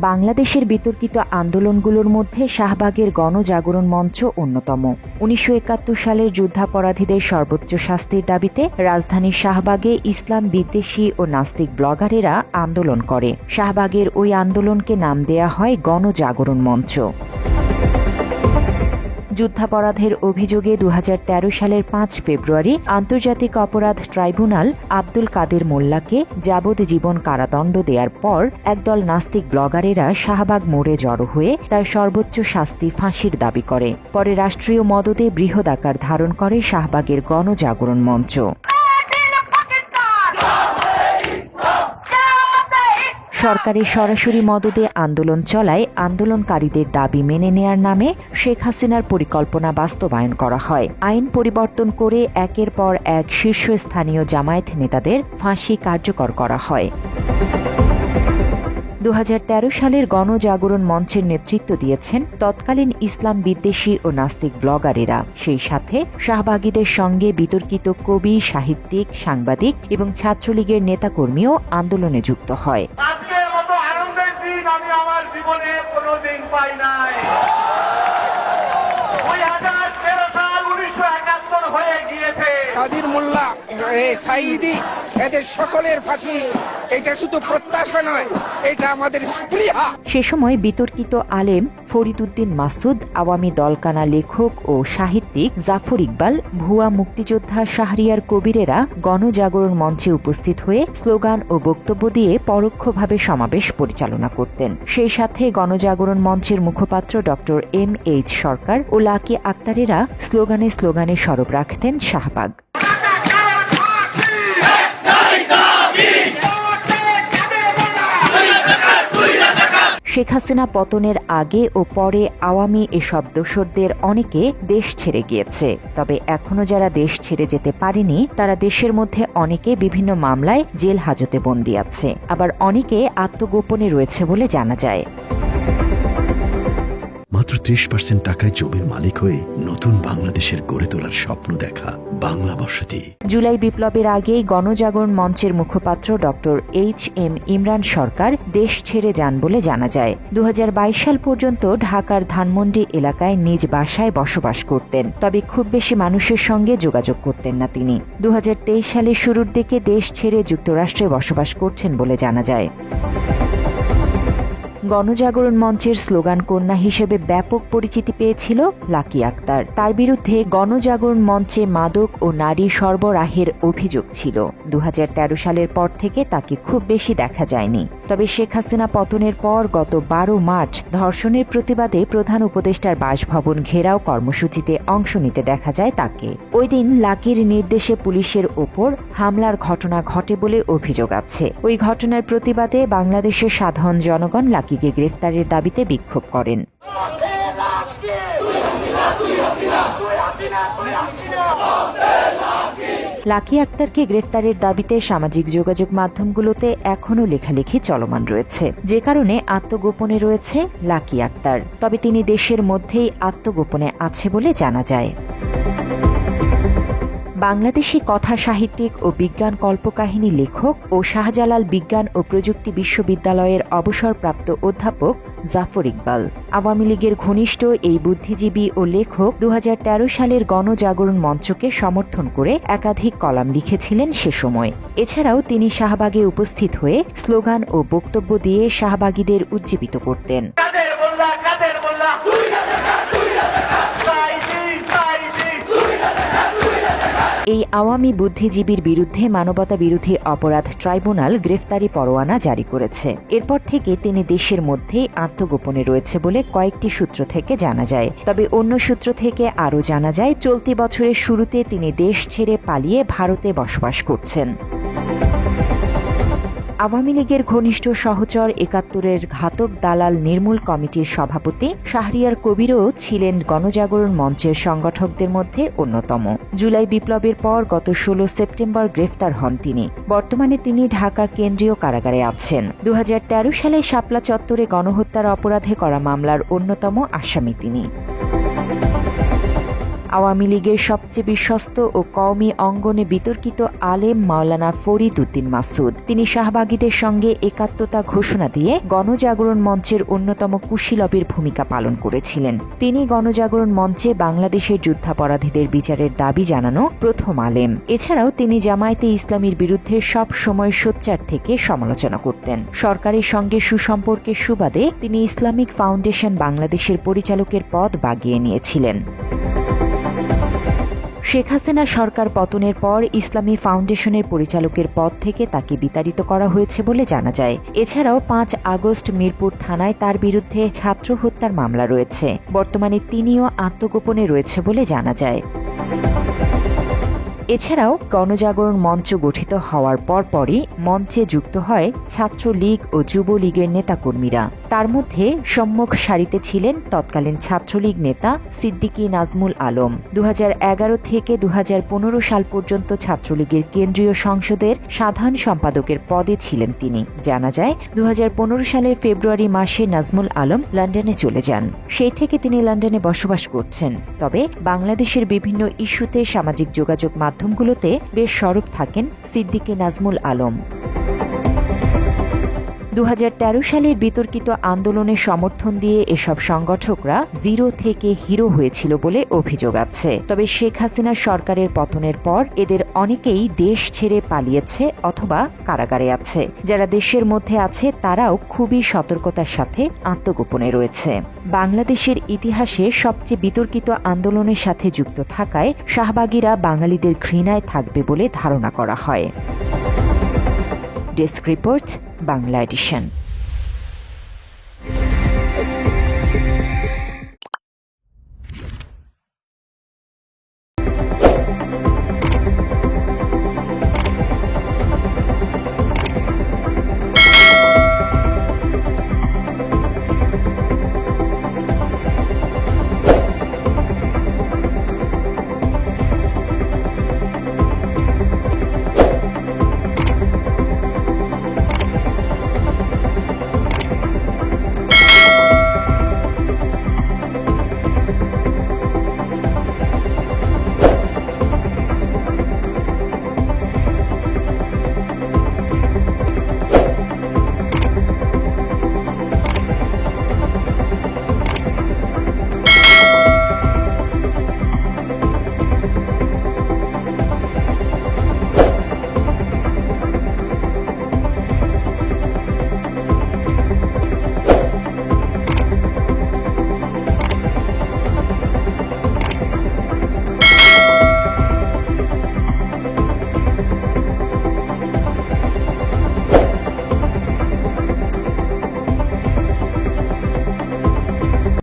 বাংলাদেশের বিতর্কিত আন্দোলনগুলোর মধ্যে শাহবাগের গণজাগরণ মঞ্চ অন্যতম। উনিশশো একাত্তর সালের যুদ্ধাপরাধীদের সর্বোচ্চ শাস্তির দাবিতে রাজধানীর শাহবাগে ইসলাম বিদ্বেষী ও নাস্তিক ব্লগারেরা আন্দোলন করে। শাহবাগের ওই আন্দোলনকে নাম দেয়া হয় গণজাগরণ মঞ্চ। যুদ্ধাপরাধের অভিযোগে দু হাজার তেরো সালের পাঁচ ফেব্রুয়ারি আন্তর্জাতিক অপরাধ ট্রাইব্যুনাল আব্দুল কাদের মোল্লাকে যাবজ্জীবন কারাদণ্ড দেওয়ার পর একদল নাস্তিক ব্লগারেরা শাহবাগ মোড়ে জড়ো হয়ে তার সর্বোচ্চ শাস্তি ফাঁসির দাবি করে। পরে রাষ্ট্রীয় মদদে বৃহদাকার ধারণ করে শাহবাগের গণজাগরণ মঞ্চ। সরকারের সরাসরি মদদে আন্দোলন চলায় আন্দোলনকারীদের দাবি মেনে নেয়ার নামে শেখ হাসিনার পরিকল্পনা বাস্তবায়ন করা হয়। আইন পরিবর্তন করে একের পর এক শীর্ষস্থানীয় জামায়াত নেতাদের ফাঁসি কার্যকর করা হয়। দু হাজার তেরো সালের গণজাগরণ মঞ্চের নেতৃত্ব দিয়েছেন তৎকালীন ইসলাম বিদ্বেষী ও নাস্তিক ব্লগারেরা। সেই সাথে শাহবাগীদের সঙ্গে বিতর্কিত কবি, সাহিত্যিক, সাংবাদিক এবং ছাত্রলীগের নেতাকর্মীও আন্দোলনে যুক্ত হয়। আমি আমার জীবনে কোনোদিন পাই নাই। হাজার তেরো সাল উনিশশো একাত্তর হয়ে গিয়েছে। কাদির মোল্লা সাইদি, এদের সকলের ফাঁসি। এটা শুধু প্রত্যাশা নয়, এটা আমাদের স্পৃহা। সে সময় বিতর্কিত আলেম ফরিদুদ্দিন মাসুদ, আওয়ামী দলকানা লেখক ও সাহিত্যিক জাফর ইকবাল, ভুয়া মুক্তিযোদ্ধা শাহরিয়ার কবিরেরা গণজাগরণ মঞ্চে উপস্থিত হয়ে স্লোগান ও বক্তব্য দিয়ে পরোক্ষভাবে সমাবেশ পরিচালনা করতেন। সেই সাথে গণজাগরণ মঞ্চের মুখপাত্র ডক্টর এম এইচ সরকার ও লাকি আক্তারেরা স্লোগানে স্লোগানে সরব রাখতেন শাহবাগ। শেখ হাসিনা পতনের আগে ও পরে আওয়ামী এসব দোসরদের অনেকে দেশ ছেড়ে গিয়েছে। তবে এখনও যারা দেশ ছেড়ে যেতে পারেনি, তারা দেশের মধ্যে অনেকে বিভিন্ন মামলায় জেল হাজতে বন্দী আছে। আবার অনেকে আত্মগোপনে রয়েছে বলে জানা যায়। মাত্র ত্রিশ পার্সেন্ট টাকায় জমির মালিক হয়ে নতুন বাংলাদেশের গড়ে তোলার স্বপ্ন দেখা বাংলা বসতি। জুলাই বিপ্লবের আগেই গণজাগরণ মঞ্চের মুখপাত্র doctor H M Imran Sarkar দেশ ছেড়ে যান বলে জানা যায়। দু হাজার বাইশ সাল পর্যন্ত ঢাকার ধানমন্ডি এলাকায় নিজ বাসায় বসবাস করতেন, তবে খুব বেশি মানুষের সঙ্গে যোগাযোগ করতেন না তিনি। দু হাজার তেইশ সালের শুরুর দিকে দেশ ছেড়ে যুক্তরাষ্ট্রে বসবাস করছেন বলে জানা যায়। গণজাগরণ মঞ্চের স্লোগান কন্যা হিসেবে ব্যাপক পরিচিতি পেয়েছিল লাকি আক্তার। তার বিরুদ্ধে গণজাগরণ মঞ্চে মাদক ও নারী সরবরাহের অভিযোগ ছিল। দু হাজার তেরো সালের পর থেকে তাকে খুব বেশি দেখা যায়নি। তবে শেখ হাসিনা পতনের পর গত বারো মার্চ ধর্ষণের প্রতিবাদে প্রধান উপদেষ্টার বাসভবন ঘেরাও কর্মসূচিতে অংশ নিতে দেখা যায় তাকে। ওই দিন লাকির নির্দেশে পুলিশের ওপর হামলার ঘটনা ঘটে বলে অভিযোগ আছে। ওই ঘটনার প্রতিবাদে বাংলাদেশের সাধারণ জনগণ লাকিকে গ্রেফতারের দাবিতে বিক্ষোভ করেন। লাকি আক্তারকে গ্রেফতারের দাবিতে সামাজিক যোগাযোগ মাধ্যমগুলোতে এখনও লেখালেখি চলমান রয়েছে। যে কারণে আত্মগোপনে রয়েছে লাকি আক্তার। তবে তিনি দেশের মধ্যেই আত্মগোপনে আছে বলে জানা যায়। বাংলাদেশি কথা সাহিত্যিক ও বিজ্ঞান কল্পকাহিনী লেখক ও শাহজালাল বিজ্ঞান ও প্রযুক্তি বিশ্ববিদ্যালয়ের অবসরপ্রাপ্ত অধ্যাপক জাফর ইকবাল। আওয়ামী লীগের ঘনিষ্ঠ এই বুদ্ধিজীবী ও লেখক দু হাজার তেরো সালের গণজাগরণ মঞ্চকে সমর্থন করে একাধিক কলাম লিখেছিলেন সে সময়। এছাড়াও তিনি শাহবাগে উপস্থিত হয়ে স্লোগান ও বক্তব্য দিয়ে শাহবাগীদের উজ্জীবিত করতেন কাদের মোল্লা কাদের মোল্লা সাইদি সাইদি এই আওয়ামী বুদ্ধিজীবীর বিরুদ্ধে মানবতা বিরোধী অপরাধ ট্রাইব্যুনাল গ্রেফতারি পরোয়ানা জারি করেছে। এরপর থেকে তিনি দেশের মধ্যেই আত্মগোপনে রয়েছে বলে কয়েকটি সূত্র থেকে জানা যায়। তবে অন্য সূত্র থেকে আরও জানা যায়, চলতি বছরের শুরুতে তিনি দেশ ছেড়ে পালিয়ে ভারতে বসবাস করছেন। আওয়ামী লীগের ঘনিষ্ঠ সহচর একাত্তরের ঘাতক দালাল নির্মূল কমিটির সভাপতি শাহরিয়ার কবিরও ছিলেন গণজাগরণ মঞ্চের সংগঠকদের মধ্যে অন্যতম। জুলাই বিপ্লবের পর গত ষোলো সেপ্টেম্বর গ্রেফতার হন তিনি। বর্তমানে তিনি ঢাকা কেন্দ্রীয় কারাগারে আছেন। দু হাজার তেরো সালে শাপলা চত্বরে গণহত্যার অপরাধে করা মামলার অন্যতম আসামি তিনি। আওয়ামী লীগের সবচেয়ে বিশ্বস্ত ও কওমি অঙ্গনে বিতর্কিত আলেম মাওলানা ফরিদ উদ্দিন মাসুদ। তিনি শাহবাগীদের সঙ্গে একাত্মতা ঘোষণা দিয়ে গণজাগরণ মঞ্চের অন্যতম কুশীলবের ভূমিকা পালন করেছিলেন। তিনি গণজাগরণ মঞ্চে বাংলাদেশের যুদ্ধাপরাধীদের বিচারের দাবি জানানো প্রথম আলেম। এছাড়াও তিনি জামায়াতে ইসলামীর বিরুদ্ধে সব সময় সোচ্চার থেকে সমালোচনা করতেন। সরকারের সঙ্গে সুসম্পর্কের সুবাদে তিনি ইসলামিক ফাউন্ডেশন বাংলাদেশের পরিচালকের পদ বাগিয়ে নিয়েছিলেন। শেখ হাসিনা সরকার পতনের পর ইসলামী ফাউন্ডেশনের পরিচালকের পদ থেকে তাকে বিতাড়িত করা হয়েছে বলে জানা যায়। এছাড়াও পাঁচ আগস্ট মিরপুর থানায় তার বিরুদ্ধে ছাত্র হত্যার মামলা রয়েছে। বর্তমানে তিনিও আত্মগোপনে রয়েছে বলে জানা যায়। এছাড়াও গণজাগরণ মঞ্চ গঠিত হওয়ার পরপরই মঞ্চে যুক্ত হয় ছাত্রলীগ ও যুবলীগের নেতাকর্মীরা। তার মধ্যে সম্মুখ সারিতে ছিলেন তৎকালীন ছাত্রলীগ নেতা সিদ্দিকী নাজমুল আলম। দুহাজার এগারো থেকে দু হাজার পনেরো সাল পর্যন্ত ছাত্রলীগের কেন্দ্রীয় সংসদের সাধারণ সম্পাদকের পদে ছিলেন তিনি। জানা যায় দু হাজার পনেরো সালের ফেব্রুয়ারি মাসে নাজমুল আলম লন্ডনে চলে যান। সেই থেকে তিনি লন্ডনে বসবাস করছেন। তবে বাংলাদেশের বিভিন্ন ইস্যুতে সামাজিক যোগাযোগ মাধ্যমগুলোতে বেশ সরব থাকেন সিদ্দিকী নাজমুল আলম। দু হাজার তেরো সালের বিতর্কিত আন্দোলনের সমর্থন দিয়ে এসব সংগঠকরা জিরো থেকে হিরো হয়েছিল বলে অভিযোগ আছে। তবে শেখ হাসিনার সরকারের পতনের পর এদের অনেকেই দেশ ছেড়ে পালিয়েছে অথবা কারাগারে আছে। যারা দেশের মধ্যে আছে, তারাও খুবই সতর্কতার সাথে আত্মগোপনে রয়েছে। বাংলাদেশের ইতিহাসে সবচেয়ে বিতর্কিত আন্দোলনের সাথে যুক্ত থাকায় শাহবাগীরা বাঙালিদের ঘৃণায় থাকবে বলে ধারণা করা হয়। Desk report Bangla edition.